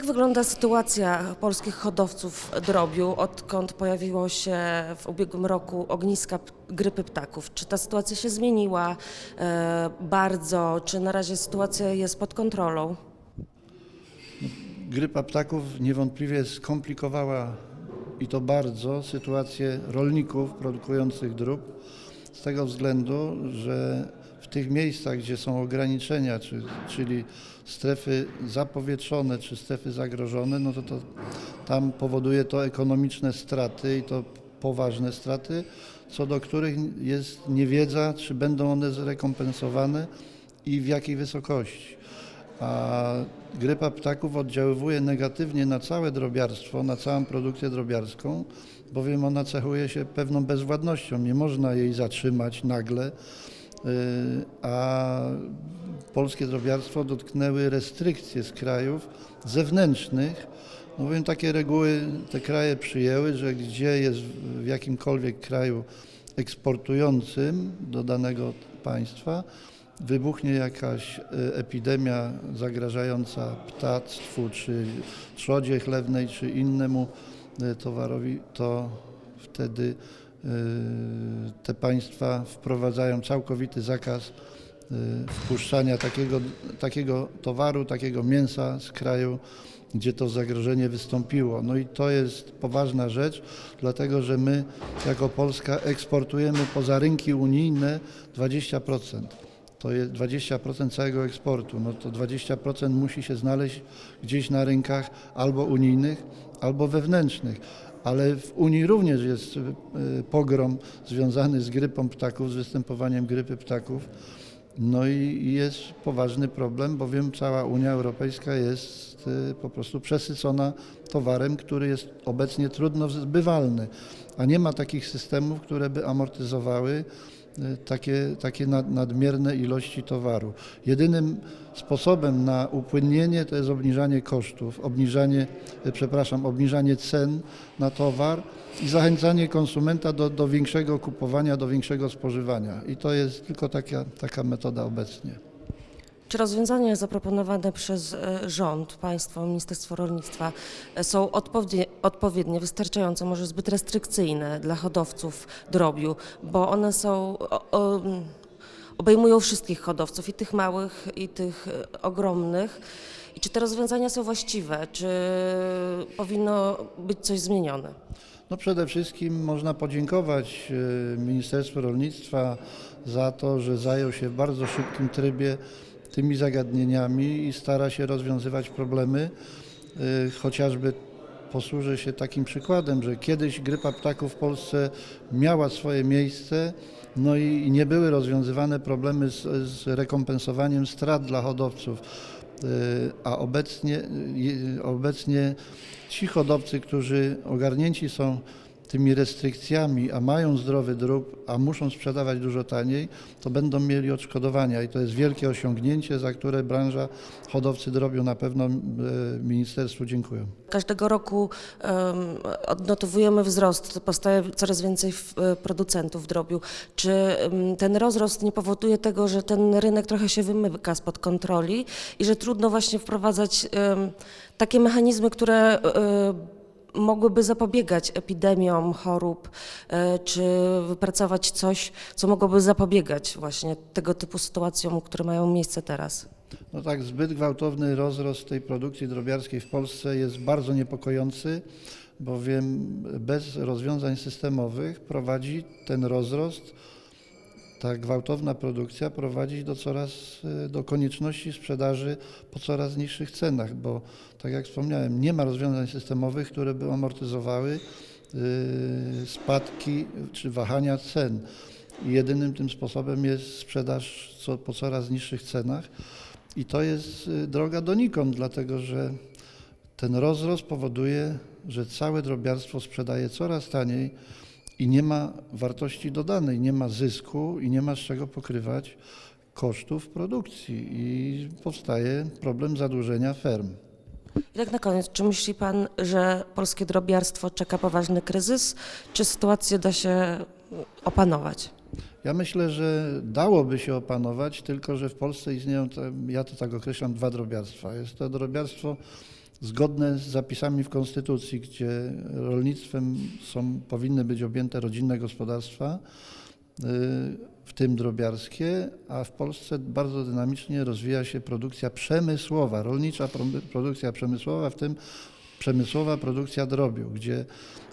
wygląda sytuacja polskich hodowców drobiu, odkąd pojawiło się w ubiegłym roku ogniska grypy ptaków? Czy ta sytuacja się zmieniła e, bardzo? Czy na razie sytuacja jest pod kontrolą? Grypa ptaków niewątpliwie skomplikowała i to bardzo sytuację rolników produkujących drób z tego względu, że w tych miejscach, gdzie są ograniczenia, czy, czyli strefy zapowietrzone czy strefy zagrożone, no to, to tam powoduje to ekonomiczne straty i to poważne straty, co do których jest niewiedza, czy będą one zrekompensowane i w jakiej wysokości a grypa ptaków oddziaływuje negatywnie na całe drobiarstwo, na całą produkcję drobiarską, bowiem ona cechuje się pewną bezwładnością. Nie można jej zatrzymać nagle, a polskie drobiarstwo dotknęły restrykcje z krajów zewnętrznych. No bowiem takie reguły te kraje przyjęły, że gdzie jest w jakimkolwiek kraju eksportującym do danego państwa, wybuchnie jakaś e, epidemia zagrażająca ptactwu, czy trzodzie chlewnej, czy innemu e, towarowi, to wtedy te państwa wprowadzają całkowity zakaz e, wpuszczania takiego, takiego towaru, takiego mięsa z kraju, gdzie to zagrożenie wystąpiło. No i to jest poważna rzecz, dlatego że my jako Polska eksportujemy poza rynki unijne 20% to jest 20% całego eksportu. No to 20% musi się znaleźć gdzieś na rynkach albo unijnych, albo wewnętrznych. Ale w Unii również jest y, pogrom związany z grypą ptaków, z występowaniem grypy ptaków. No i jest poważny problem, bowiem cała Unia Europejska jest y, po prostu przesycona towarem, który jest obecnie trudno zbywalny, a nie ma takich systemów, które by amortyzowały y, takie, takie nad- nadmierne ilości towaru. Jedynym sposobem na upłynnienie to jest obniżanie kosztów, obniżanie, y, przepraszam, obniżanie cen na towar i zachęcanie konsumenta do, do większego kupowania, do większego spożywania. I to jest tylko taka, taka metoda obecnie. Czy rozwiązania zaproponowane przez e, rząd, państwo, Ministerstwo Rolnictwa e, są odpowiednie, odpowiednie, wystarczające, może zbyt restrykcyjne dla hodowców drobiu, bo one są, o, o, obejmują wszystkich hodowców, i tych małych, i tych e, ogromnych. I czy te rozwiązania są właściwe? Czy powinno być coś zmienione? No przede wszystkim można podziękować Ministerstwu Rolnictwa za to, że zajął się w bardzo szybkim trybie tymi zagadnieniami i stara się rozwiązywać problemy. E, Chociażby posłużę się takim przykładem, że kiedyś grypa ptaków w Polsce miała swoje miejsce, no i i nie były rozwiązywane problemy z, z rekompensowaniem strat dla hodowców. Y, a obecnie, y, obecnie ci hodowcy, którzy ogarnięci są tymi restrykcjami, a mają zdrowy drób, a muszą sprzedawać dużo taniej, to będą mieli odszkodowania i to jest wielkie osiągnięcie, za które branża hodowcy drobiu na pewno y, ministerstwu dziękują. Każdego roku em, odnotowujemy wzrost, powstaje coraz więcej e, producentów drobiu. Czy ten rozrost nie powoduje tego, że ten rynek trochę się wymyka spod kontroli i że trudno właśnie wprowadzać takie mechanizmy, które e, mogłyby zapobiegać epidemiom chorób, e, czy wypracować coś, co mogłoby zapobiegać właśnie tego typu sytuacjom, które mają miejsce teraz? No tak, zbyt gwałtowny rozrost tej produkcji drobiarskiej w Polsce jest bardzo niepokojący, bowiem bez rozwiązań systemowych prowadzi ten rozrost, ta gwałtowna produkcja prowadzi do coraz, y, do konieczności sprzedaży po coraz niższych cenach, bo tak jak wspomniałem, nie ma rozwiązań systemowych, które by amortyzowały y, spadki czy wahania cen. Jedynym tym sposobem jest sprzedaż co, po coraz niższych cenach. I to jest y, droga donikąd, dlatego że ten rozrost powoduje, że całe drobiarstwo sprzedaje coraz taniej i nie ma wartości dodanej, nie ma zysku i nie ma z czego pokrywać kosztów produkcji i powstaje problem zadłużenia ferm. I tak na koniec, czy myśli Pan, że polskie drobiarstwo czeka poważny kryzys, czy sytuację da się opanować? Ja myślę, że dałoby się opanować, tylko że w Polsce istnieją, te, ja to tak określam, dwa drobiarstwa. Jest to drobiarstwo zgodne z zapisami w Konstytucji, gdzie rolnictwem są, powinny być objęte rodzinne gospodarstwa, y, w tym drobiarskie, a w Polsce bardzo dynamicznie rozwija się produkcja przemysłowa, rolnicza produkcja przemysłowa, w tym przemysłowa produkcja drobiu, gdzie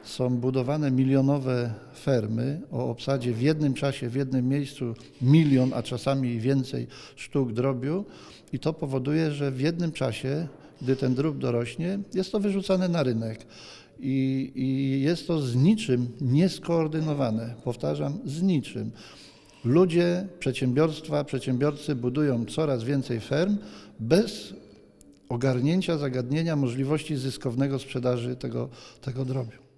są budowane milionowe fermy o obsadzie w jednym czasie, w jednym miejscu milion, a czasami więcej sztuk drobiu i to powoduje, że w jednym czasie, gdy ten drób dorośnie, jest to wyrzucane na rynek. I, I jest to z niczym nieskoordynowane. Powtarzam, z niczym. Ludzie, przedsiębiorstwa, przedsiębiorcy budują coraz więcej ferm bez ogarnięcia zagadnienia możliwości zyskownego sprzedaży tego, tego drobiu.